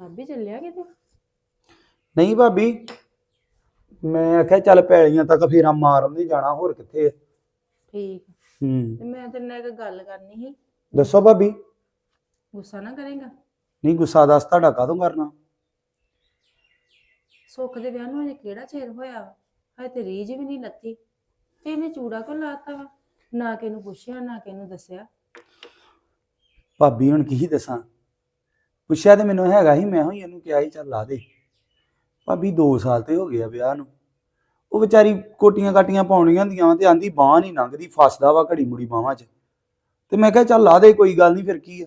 ਸਾਬੀ ਚੱਲਿਆ ਕਿਤੇ? ਨਹੀਂ ਭਾਬੀ ਮੈਂ ਆਖਿਆ ਚੱਲ ਪੈਲੀਆਂ ਤੱਕ ਫੇਰਾ ਮਾਰਨ ਨਹੀਂ ਜਾਣਾ ਹੋਰ ਕਿੱਥੇ ਆ? ਠੀਕ ਹੂੰ। ਤੇ ਮੈਂ ਤੇਰੇ ਨਾਲ ਇੱਕ ਗੱਲ ਕਰਨੀ ਸੀ। ਦੱਸੋ ਭਾਬੀ। ਗੁੱਸਾ ਨਾ ਕਰੇਗਾ? ਨਹੀਂ ਗੁੱਸਾ ਦੱਸ ਤੁਹਾਡਾ ਕਾਹਦੋਂ ਕਰਨਾ? ਸੁੱਖ ਦੇ ਵਿਆਹ ਨੂੰ ਅਜੇ ਕਿਹੜਾ ਚਿਰ ਹੋਇਆ ਵਾ? ਹਜੇ ਤੇ ਰੀਝ ਵੀ ਨਹੀਂ ਲੱਤੀ। ਤੇ ਇਹਨੇ ਚੂੜਾ ਕੋ ਲਾਤਾ ਵਾ? ਨਾ ਕਿ ਇਹਨੂੰ ਪੁੱਛਿਆ ਨਾ ਕਿ ਇਹਨੂੰ ਦੱਸਿਆ। ਭਾਬੀ ਹੁਣ ਕੀ ਦੱਸਾਂ? ਪੁੱਛਿਆ ਤੇ ਮੈਨੂੰ ਹੈਗਾ ਹੀ ਮੈਂ ਹੋਈ ਇਹਨੂੰ ਕਿਹਾ ਸੀ ਚੱਲ ਲਾ ਦੇ। ਭਾਬੀ 2 ਸਾਲ ਤੇ ਹੋ ਗਿਆ ਵਿਆਹ ਨੂੰ। ਉਹ ਵਿਚਾਰੀ ਕੋਟੀਆਂ ਕਾਟੀਆਂ ਪਾਉਣੀਆਂ ਹੁੰਦੀਆਂ ਤੇ ਆਂਦੀ ਬਾਹ ਨਹੀਂ ਲੰਘਦੀ ਫਸਦਾ ਵਾ ਘੜੀ ਮੁੜੀ ਬਾਹਾਂ 'ਚ। ਤੇ ਮੈਂ ਕਿਹਾ ਚੱਲ ਲਾ ਦੇ ਕੋਈ ਗੱਲ ਨਹੀਂ ਫਿਰ ਕੀ ਆ?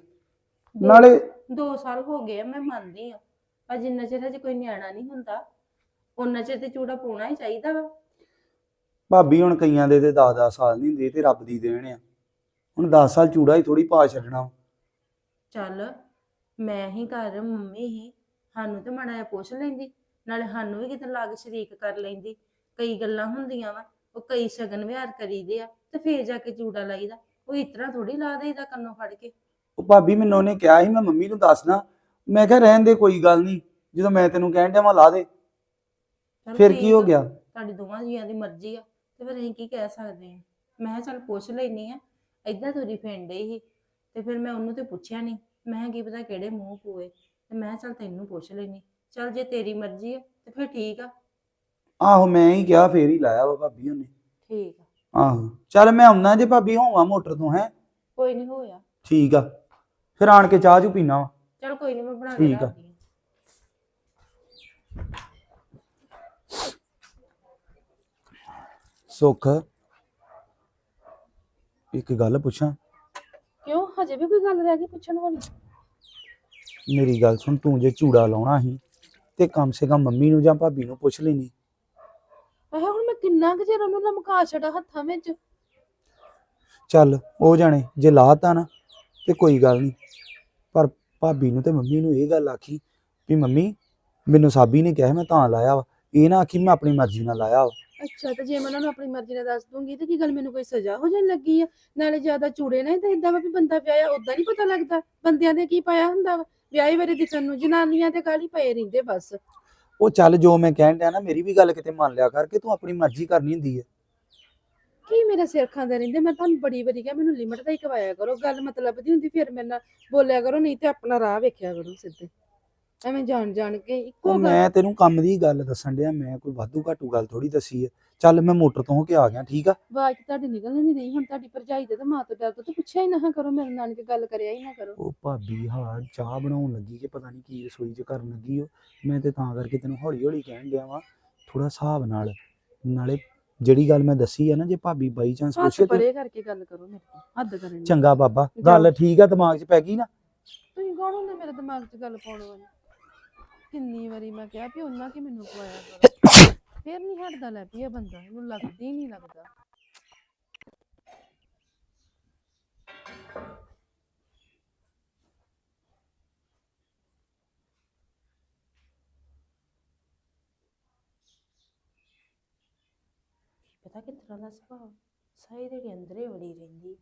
ਨਾਲੇ ਦੋ ਸਾਲ ਹੋ ਗਏ ਆ ਮੈਂ ਮੰਨਦੀ ਆ। ਪਰ ਜਿੰਨਾ ਚਿਰ ਹਜੇ ਕੋਈ ਨਿਆਣਾ ਨਹੀਂ ਹੁੰਦਾ ਉਹਨਾਂ ਚਿਰ ਤੇ ਚੂੜਾ ਪਾਉਣਾ ਹੀ ਚਾਹੀਦਾ ਵਾ। ਭਾਬੀ ਹੁਣ ਕਈਆਂ ਦੇ ਤੇ 10-10 ਸਾਲ ਨਹੀਂ ਹੁੰਦੇ ਇਹ ਤੇ ਰੱਬ ਦੀ ਦੇਣ ਆ। ਹੁਣ 10 ਸਾਲ ਚੂੜਾ ਹੀ ਥੋੜੀ ਪਾ ਛੱਡਣਾ। ਚੱਲ ਮੈਂ ਹੀ ਘਰ ਮੰਮੀ ਹੀ। ਸਾਨੂੰ ਤੇ ਮਾੜਾ ਜਿਹਾ ਪੁੱਛ ਲੈਂਦੀ ਨਾਲੇ ਸਾਨੂੰ ਵੀ ਕਿਤੇ ਲਾਗ ਸ਼ਰੀਕ ਕਰ ਲੈਂਦੀ। ਕਈ ਗੱਲਾਂ ਹੁੰਦੀਆਂ ਵਾ ਉਹ ਕਈ ਸ਼ਗਨ ਵਿਹਾਰ ਕਰੀਦੇ ਆ ਤੇ ਫੇਰ ਜਾ ਕੇ ਚੂੜਾ ਲਾਈਦਾ। ਉਹ ਇਤਰਾ ਥੋੜੀ ਲਾ ਦੇਈਦਾ ਕੰਨੋਂ ਫੜ ਕੇ। ਉਹ ਭਾਬੀ ਮੈਨੂੰ ਉਹਨੇ ਕਿਹਾ ਸੀ ਮੈਂ ਮੰਮੀ ਨੂੰ ਦੱਸਦਾ। ਮੈਂ ਕਿਹਾ ਰਹਿਣ ਦੇ ਕੋਈ ਗੱਲ ਨਹੀਂ। ਜਦੋਂ ਮੈਂ ਤੈਨੂੰ ਕਹਿਣ ਡਿਆ ਮੈਂ ਲਾ ਦੇ। ਚੱਲ ਫਿਰ ਠੀਕ ਕੀ ਹੋ ਆ, ਗਿਆ? ਤੁਹਾਡੀ ਦੋਵਾਂ ਜੀਆਂ ਦੀ ਮਰਜ਼ੀ ਆ ਤੇ ਫਿਰ ਅਸੀਂ ਕੀ ਕਹਿ ਸਕਦੇ ਆ? ਮੈਂ ਕਿਹਾ ਚੱਲ ਪੁੱਛ ਲੈਣੀ ਆ। ਏਦਾਂ ਤੁਰੀ ਫਿਰਨ ਡਈ ਸੀ ਤੇ ਫਿਰ ਮੈਂ ਉਹਨੂੰ ਤੇ ਪੁੱਛਿਆ ਨਹੀਂ। ਮੈਂ ਕੀ ਪਤਾ ਕਿਹੜੇ ਮੂੰਹ ਪੂਏ। ਤੇ ਮੈਂ ਚੱਲ ਤੈਨੂੰ ਪੁੱਛ ਲੈਣੀ ਚੱਲ ਜੇ ਤੇਰੀ ਮਰਜ਼ੀ ਆ ਤੇ ਫਿਰ ਠੀਕ ਆ। ਆਹੋ ਮੈਂ ਹੀ ਕਿਹਾ ਫੇਰ ਹੀ ਲਾਇਆ ਵਾ ਭਾਬੀ ਉਹਨੇ। ਠੀਕ ਆ। ਆਹੋ ਚੱਲ ਮੈਂ ਆਉਣਾ ਜੇ ਭਾਬੀ ਹੋਵਾਂ ਮੋਟਰ ਤੋਂ ਹੈ? ਕੋਈ ਨਹੀਂ ਹੋਇਆ। ਠੀਕ ਆ। ਫਿਰ ਆਣ ਕੇ ਚਾਹ ਚੂ ਪੀਣਾ ਵਾ। ਚਲ ਕੋਈ ਨਹੀਂ ਮੈਂ ਬਣਾ ਕੇ ਠੀਕ ਆ। ਰੱਖਦੀ ਆ। ਸੁੱਖ ਇੱਕ ਗੱਲ ਪੁੱਛਾਂ? ਕਿਉਂ? ਹਜੇ ਵੀ ਕੋਈ ਗੱਲ ਰਹਿ ਗਈ ਪੁੱਛਣ ਵਾਲੀ? ਮੇਰੀ ਗੱਲ ਸੁਣ ਤੂੰ ਜੇ ਚੂੜਾ ਲਾਉਣਾ ਸੀ ਤੇ ਕਮ ਸੇ ਕਮ ਮੰਮੀ ਨੂੰ ਜਾਂ ਭਾਬੀ ਨੂੰ ਪੁੱਛ ਲੈਣੀ ਆਹ ਹੁਣ ਮੈਂ ਕਿੰਨਾ ਕੁ ਚਿਰ ਉਹਨੂੰ ਲਮਕਾ ਛੜਾ ਹੱਥਾਂ ਵਿੱਚ? ਚੱਲ ਉਹ ਜਾਣੇ ਜੇ ਲਾਤਾ ਨਾ ਤੇ ਕੋਈ ਗੱਲ ਨਹੀਂ ਪਰ ਭਾਬੀ ਨੂੰ ਤੇ ਮੰਮੀ ਨੂੰ ਇਹ ਗੱਲ ਆਖੀ ਵੀ ਮੰਮੀ ਮੈਨੂੰ ਸਾਬੀ ਨੇ ਕਿਹਾ ਮੈਂ ਤਾਂ ਲਾਇਆ ਵਾ। ਇਹ ਨਾ ਆਖੀ ਮੈਂ ਆਪਣੀ ਮਰਜ਼ੀ ਨਾਲ ਲਾਇਆ ਵਾ। ਅੱਛਾ ਤੇ ਜੇ ਮੈਂ ਉਹਨਾਂ ਨੂੰ ਆਪਣੀ ਮਰਜ਼ੀ ਨਾਲ ਦੱਸ ਦੂੰਗੀ ਤੇ ਕੀ ਗੱਲ ਮੈਨੂੰ ਕੋਈ ਸਜ਼ਾ ਹੋ ਜਾਣ ਲੱਗੀ ਆ? ਨਾਲੇ ਜ਼ਿਆਦਾ ਚੂੜੇ ਨਾ ਤੇ ਇਦਾਂ ਵਾ ਵੀ ਬੰਦਾ ਵਿਆਹਿਆ ਉਦਾਂ ਨਹੀਂ ਪਤਾ ਲੱਗਦਾ। ਬੰਦਿਆਂ ਦੇ ਕੀ ਪਾਇਆ ਹੁੰਦਾ ਵਾ? ਵਿਆਹੀ ਵਾਰੇ ਦਿਖਣ ਨੂੰ ਜਨਾਨੀਆਂ ਤੇ ਕਾਲੀ ਪਏ ਰਹਿੰਦੇ ਬਸ। ਉਹ ਚੱਲ ਜੋ ਮੈਂ ਕਹਿਣ ਡਿਆ ਨਾ ਮੇਰੀ ਵੀ ਗੱਲ ਕਿਤੇ ਮੰਨ ਲਿਆ ਕਰ ਕਿ ਤੂੰ ਆਪਣੀ ਮਰਜ਼ੀ ਕਰਨੀ ਹੁੰਦੀ ਹੈ ਕੀ ਮੇਰਾ ਸਿਰ ਖਾਂਦੇ ਰਹਿੰਦੇ? ਮੈਂ ਤੁਹਾਨੂੰ ਬੜੀ ਵਾਰੀ ਕਿਹਾ ਮੈਨੂੰ ਲਿਮਟ ਦਾ ਹੀ ਕਵਾਇਆ ਕਰੋ। ਗੱਲ ਮਤਲਬ ਦੀ ਹੁੰਦੀ ਫਿਰ ਮੇਰੇ ਨਾਲ ਬੋਲਿਆ ਕਰੋ ਨਹੀਂ ਤੇ ਆਪਣਾ ਰਾਹ ਵੇਖਿਆ ਕਰੋ ਸਿੱਧੇ। ਐਵੇਂ ਜਾਣ ਜਾਣ ਕੇ ਇੱਕੋ ਉਹ ਗੱਲ ਮੈਂ ਤੈਨੂੰ ਕੰਮ ਦੀ ਗੱਲ ਦੱਸਣ ਡਿਆ ਮੈਂ ਕੋਈ ਵਾਧੂ ਘਾਟੂ ਗੱਲ ਥੋੜੀ ਦੱਸੀ ਹੈ ਚੱਲ ਮੈਂ ਮੋਟਰ ਤੋਂ ਹੋ ਕੇ ਆ ਗਿਆ ਠੀਕ ਆ? ਆਵਾਜ਼ ਤੁਹਾਡੀ ਨਿਕਲ ਨਹੀਂ ਰਹੀ ਹੁਣ ਤੁਹਾਡੀ ਭਰਜਾਈ ਦੇ ਤੇ ਮਾਂ ਤੋਂ ਡਰ ਤੋਂ ਤੇ ਪੁੱਛਿਆ ਹੀ ਨਾ ਕਰੋ ਮੇਰੇ ਨਾਲ ਕਿ ਗੱਲ ਕਰਿਆ ਹੀ ਨਾ ਕਰੋ। ਉਹ ਭਾਬੀ ਹਾਂ ਚਾਹ ਬਣਾਉਣ ਲੱਗੀ ਕਿ ਪਤਾ ਨਹੀਂ ਕੀ ਰਸੋਈ 'ਚ ਕਰਨ ਲੱਗੀ ਉਹ। ਮੈਂ ਤੇ ਤਾਂ ਕਰਕੇ ਤੈਨੂੰ ਹੌਲੀ ਹੌਲੀ ਕਹਿਣ ਡਿਆ ਵਾਂ ਥੋੜਾ ਹਿਸਾਬ ਨਾਲ। ਨਾਲੇ ਜਿਹੜੀ ਗੱਲ ਮੈਂ ਦੱਸੀ ਆ ਨਾ ਜੇ ਭਾਬੀ ਬਾਈ ਚਾਂਸ ਹੱਥ ਪੁੱਛੇ ਤੇ ਪਰੇ ਕਰਕੇ ਗੱਲ ਕਰੋ ਮੇਰੇ ਤੋਂ ਹੱਦ ਕਰਨ। ਦੀ। ਚੰਗਾ ਬਾਬਾ ਗੱਲ ਠੀਕ ਆ ਦਿਮਾਗ 'ਚ ਪੈ ਗਈ ਨਾ? ਤੁਸੀਂ ਕੌਣ ਹੁੰਦੇ ਮੇਰੇ ਦਿਮਾਗ 'ਚ ਗੱਲ ਪਾਉਣ ਵਾਲੇ? ਕਿੰਨੀ ਵਾਰੀ ਮੈਂ ਕਿਹਾ ਵੀ ਉਹਨਾਂ ਕੀ ਮੈਨੂੰ ਖਵਾਇਆ ਕਰੋ। ਫੇਰ ਨਹੀਂ ਹਟਦਾ ਲੈ ਪਿਆ ਬੰਦਾ ਇਹਨੂੰ ਲੱਗਦੀ ਨਹੀਂ ਲੱਗਦਾ। ਪਤਾ ਕਿਸ ਤਰ੍ਹਾਂ ਦਾ ਸੁਭਾਅ? ਸਾਈ ਦੇ ਅੰਦਰੇ ਵੜੀ ਰਹਿੰਦੀ।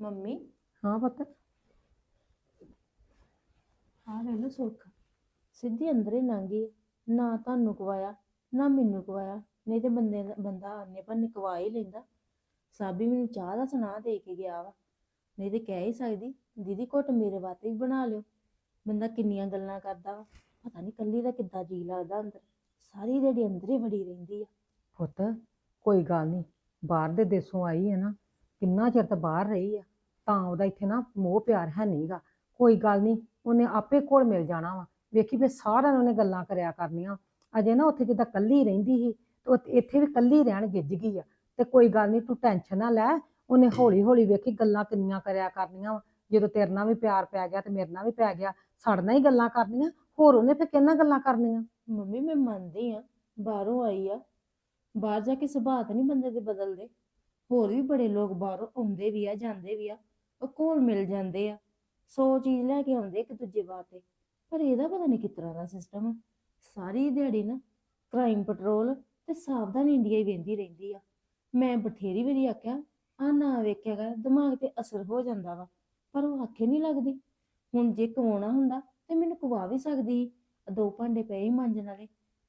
ਮੰਮੀ? ਹਾਂ ਪੁੱਤ। ਹਾਂ ਲੈ ਲਓ ਸੁੱਖ। ਸਿੱਧੀ ਅੰਦਰੇ ਲੰਘੀ ਨਾ ਤੁਹਾਨੂੰ ਕਵਾਇਆ ਨਾ ਮੈਨੂੰ ਕਵਾਇਆ ਨਹੀਂ ਤੇ ਬੰਦੇ ਦਾ- ਬੰਦਾ ਆਨੇ ਪਰ ਕਵਾ ਹੀ ਲੈਂਦਾ। ਸਾਬੀ ਮੈਨੂੰ ਚਾਹ ਦਾ ਸੁਣਾ ਦੇ ਕੇ ਗਿਆ ਵਾ। ਨਹੀਂ ਤੇ ਕਹਿ ਹੀ ਸਕਦੀ, ਦੀਦੀ, ਘੁੱਟ ਮੇਰੇ ਵਾਸਤੇ ਵੀ ਬਣਾ ਲਿਓ। ਬੰਦਾ ਕਿੰਨੀਆਂ ਗੱਲਾਂ ਕਰਦਾ ਵਾ। ਪਤਾ ਨਹੀਂ ਕੱਲੀ ਦਾ ਕਿੱਦਾਂ ਜੀ ਲੱਗਦਾ ਅੰਦਰ। ਸਾਰੀ ਦਿਹਾੜੀ ਅੰਦਰੇ ਵੜੀ ਰਹਿੰਦੀ ਆ। ਪੁੱਤ, ਕੋਈ ਗੱਲ ਨਹੀਂ। ਬਾਹਰ ਦੇ ਦੇਸੋਂ ਆਈ ਹੈ ਨਾ, ਕਿੰਨਾ ਚਿਰ ਤਾਂ ਬਾਹਰ ਰਹੀ ਆ। ਤਾਂ ਉਹਦਾ ਇੱਥੇ ਨਾ ਮੋਹ ਪਿਆਰ ਹੈ ਨਹੀਂਗਾ ਕੋਈ ਗੱਲ ਨਹੀਂ, ਉਹਨੇ ਆਪੇ ਕੋਲ ਮਿਲ ਜਾਣਾ ਵਾ। ਵੇਖੀ ਵੀ ਸਾਰਿਆਂ ਨੂੰ ਉਹਨੇ ਗੱਲਾਂ ਕਰਿਆ ਕਰਨੀਆਂ। ਅਜੇ ਨਾ ਉੱਥੇ ਜਿੱਦਾਂ ਕੱਲੀ ਰਹਿੰਦੀ ਸੀ ਤੇ ਇੱਥੇ ਵੀ ਕੱਲੀ ਰਹਿਣ ਗਿੱਜ ਗਈ ਆ। ਤੇ ਕੋਈ ਗੱਲ ਨਹੀਂ ਤੂੰ ਟੈਨਸ਼ਨ ਨਾ ਲੈ ਉਹਨੇ ਹੌਲੀ ਹੌਲੀ ਵੇਖੀ ਗੱਲਾਂ ਕਿੰਨੀਆਂ ਕਰਿਆ ਕਰਨੀਆਂ ਜਦੋਂ ਤੇਰੇ ਨਾਲ ਵੀ ਪਿਆਰ ਪੈ ਗਿਆ ਤੇ ਮੇਰੇ ਨਾਲ ਵੀ ਪੈ ਗਿਆ ਸਾਡੇ ਨਾਲ ਹੀ ਗੱਲਾਂ ਕਰਨੀਆਂ ਹੋਰ ਉਹਨੇ ਫਿਰ ਕਿੰਨਾ ਗੱਲਾਂ ਕਰਨੀਆਂ? ਮੰਮੀ ਮੈਂ ਮੰਨਦੀ ਆ ਬਾਹਰੋਂ ਆਈ ਆ। ਬਾਹਰ ਜਾ ਕੇ ਸੁਭਾਅ ਤਾਂ ਨਹੀਂ ਬੰਦੇ ਦੇ ਬਦਲਦੇ। ਹੋਰ ਵੀ ਬੜੇ ਲੋਕ ਬਾਹਰੋਂ ਆਉਂਦੇ ਵੀ ਆ ਜਾਂਦੇ ਵੀ ਆ ਉਹ ਕੋਲ ਮਿਲ ਜਾਂਦੇ ਆ। ਸੌ ਚੀਜ਼ ਲੈ ਕੇ ਆਉਂਦੇ ਇੱਕ ਦੂਜੇ ਵਾਸਤੇ। ਪਰ ਇਹਦਾ ਪਤਾ ਨਹੀਂ ਕਿਸ ਤਰ੍ਹਾਂ ਦਾ ਸਿਸਟਮ ਆ। ਸਾਰੀ ਦਿਹਾੜੀ ਨਾ ਕ੍ਰਾਈਮ ਪੈਟਰੋਲ ਤੇ ਸਾਵਧਾਨ ਇੰਡੀਆ ਹੀ ਵੇਂਦੀ ਰਹਿੰਦੀ ਆ। ਮੈਂ ਬਥੇਰੀ ਵਾਰੀ ਆਖਿਆ ਆ ਨਾ ਵੇਖਿਆ ਕਰ, ਦਿਮਾਗ ਤੇ ਅਸਰ ਹੋ ਜਾਂਦਾ ਵਾ, ਪਰ ਉਹ ਆਖੇ ਨਹੀਂ ਲੱਗਦੀ। ਹੁਣ ਜੇ ਕਵਾਉਣਾ ਹੁੰਦਾ ਤੇ ਮੈਨੂੰ ਕਵਾ ਵੀ ਸਕਦੀ ਸੀ। ਦੋ ਭਾਂਡੇ ਪਏ ਹੀ ਮਾਂਜਣ ਵਾਲੇ,